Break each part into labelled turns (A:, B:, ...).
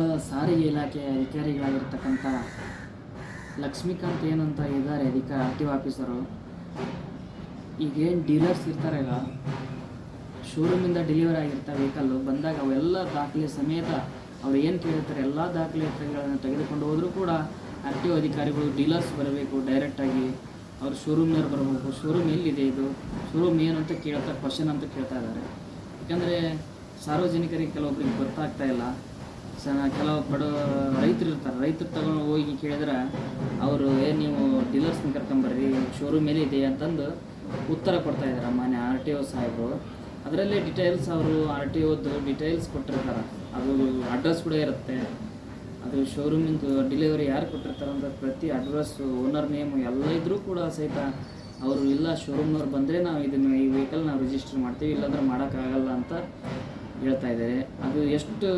A: ಧರ್ಮಸ್ಥಳ ಸಾರಿಗೆ ಇಲಾಖೆಯ ಅಧಿಕಾರಿಗಳಾಗಿರ್ತಕ್ಕಂಥ ಲಕ್ಷ್ಮೀಕಾಂತ್ ಏನಂತ ಇದ್ದಾರೆ ಅಧಿಕ ಆರ್ ಟಿ ಒ ಆಫೀಸರು ಈಗೇನು ಡೀಲರ್ಸ್ ಇರ್ತಾರಲ್ಲ ಶೋರೂಮಿಂದ ಡೆಲಿವರಿ ಆಗಿರ್ತಾರೆ ವೆಹಿಕಲ್ಲು ಬಂದಾಗ ಅವೆಲ್ಲ ದಾಖಲೆ ಸಮೇತ ಅವ್ರು ಏನು ಕೇಳಿರ್ತಾರೆ ಎಲ್ಲ ದಾಖಲೆಗಳನ್ನು ತೆಗೆದುಕೊಂಡು ಹೋದರೂ ಕೂಡ ಆರ್ ಟಿ ಒ ಅಧಿಕಾರಿಗಳು ಡೀಲರ್ಸ್ ಬರಬೇಕು ಡೈರೆಕ್ಟಾಗಿ ಅವ್ರ ಶೋರೂಮ್ನವ್ರು ಬರಬೇಕು. ಶೋರೂಮ್ ಎಲ್ಲಿದೆ ಇದು? ಶೋರೂಮ್ ಏನು ಅಂತ ಕೇಳ್ತಾ ಕ್ವಶನ್ ಅಂತ ಕೇಳ್ತಾ ಇದ್ದಾರೆ. ಯಾಕಂದರೆ ಸಾರ್ವಜನಿಕರಿಗೆ ಕೆಲವೊಬ್ರಿಗೆ ಗೊತ್ತಾಗ್ತಾ ಇಲ್ಲ. ಸ ಕೆಲವು ಬಡ ರೈತರು ಇರ್ತಾರೆ. ರೈತರು ತಗೊಂಡು ಹೋಗಿ ಕೇಳಿದ್ರೆ ಅವರು, ಏ, ನೀವು ಡೀಲರ್ಸ್ನ ಕರ್ಕೊಂಬರ್ರಿ ಶೋರೂಮ್ ಇದೆ? ಅಂತಂದು ಉತ್ತರ ಕೊಡ್ತಾ ಇದ್ದಾರೆ ಮಾನ್ಯ ಆರ್ ಟಿ ಒ ಸಾಹೇಬರು. ಅದರಲ್ಲೇ ಡಿಟೇಲ್ಸ್ ಅವರು ಆರ್ ಟಿ ಒದ್ದು ಡಿಟೇಲ್ಸ್ ಕೊಟ್ಟಿರ್ತಾರೆ. ಅದು ಅಡ್ರೆಸ್ ಕೂಡ ಇರುತ್ತೆ. ಅದು ಶೋರೂಮಿಂದು ಡೆಲಿವರಿ ಯಾರು ಕೊಟ್ಟಿರ್ತಾರೆ ಅಂತ ಪ್ರತಿ ಅಡ್ರೆಸ್ ಓನರ್ ನೇಮು ಎಲ್ಲ ಇದ್ದರೂ ಕೂಡ ಸಹಿತ ಅವರು ಇಲ್ಲ ಶೋರೂಮ್ನವ್ರು ಬಂದರೆ ನಾವು ಇದನ್ನು ಈ ವೆಹಿಕಲ್ ನಾವು ರಿಜಿಸ್ಟರ್ ಮಾಡ್ತೀವಿ, ಇಲ್ಲಾಂದ್ರೆ ಮಾಡೋಕ್ಕಾಗಲ್ಲ ಅಂತ ಹೇಳ್ತಾ ಇದ್ದಾರೆ ಅದು ಎಷ್ಟು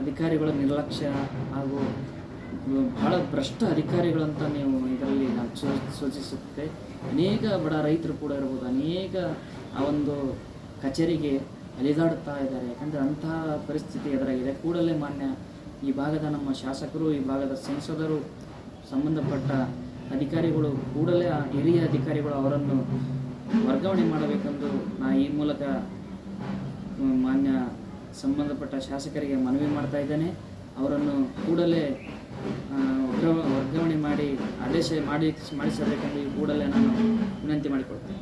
A: ಅಧಿಕಾರಿಗಳ ನಿರ್ಲಕ್ಷ್ಯ ಹಾಗೂ ಬಹಳ ಭ್ರಷ್ಟ ಅಧಿಕಾರಿಗಳಂತ ನೀವು ಇದರಲ್ಲಿ ಸೂಚಿಸುತ್ತೆ ಅನೇಕ ಬಡ ರೈತರು ಕೂಡ ಇರ್ಬೋದು, ಅನೇಕ ಆ ಒಂದು ಕಚೇರಿಗೆ ಅಲಿದಾಡುತ್ತಾ ಇದ್ದಾರೆ. ಯಾಕಂದರೆ ಅಂತಹ ಪರಿಸ್ಥಿತಿ ಎದುರಾಗಿದೆ. ಕೂಡಲೇ ಮಾನ್ಯ ಈ ಭಾಗದ ನಮ್ಮ ಶಾಸಕರು, ಈ ಭಾಗದ ಸಂಸದರು ಸಂಬಂಧಪಟ್ಟ ಅಧಿಕಾರಿಗಳು ಕೂಡಲೇ ಆ ಹಿರಿಯ ಅಧಿಕಾರಿಗಳು ಅವರನ್ನು ವರ್ಗಾವಣೆ ಮಾಡಬೇಕೆಂದು ನಾ ಈ ಮೂಲಕ ಮಾನ್ಯ ಸಂಬಂಧಪಟ್ಟ ಶಾಸಕರಿಗೆ ಮನವಿ ಮಾಡ್ತಾ ಇದ್ದೇನೆ. ಅವರನ್ನು ಕೂಡಲೇ ವರ್ಗಾವಣೆ ಮಾಡಿ ಆದೇಶ ಮಾಡಿ, ಮಾಡಿಸಬೇಕೆಂದು ಕೂಡಲೇ ನಾನು ವಿನಂತಿ ಮಾಡಿಕೊಳ್ತೇನೆ.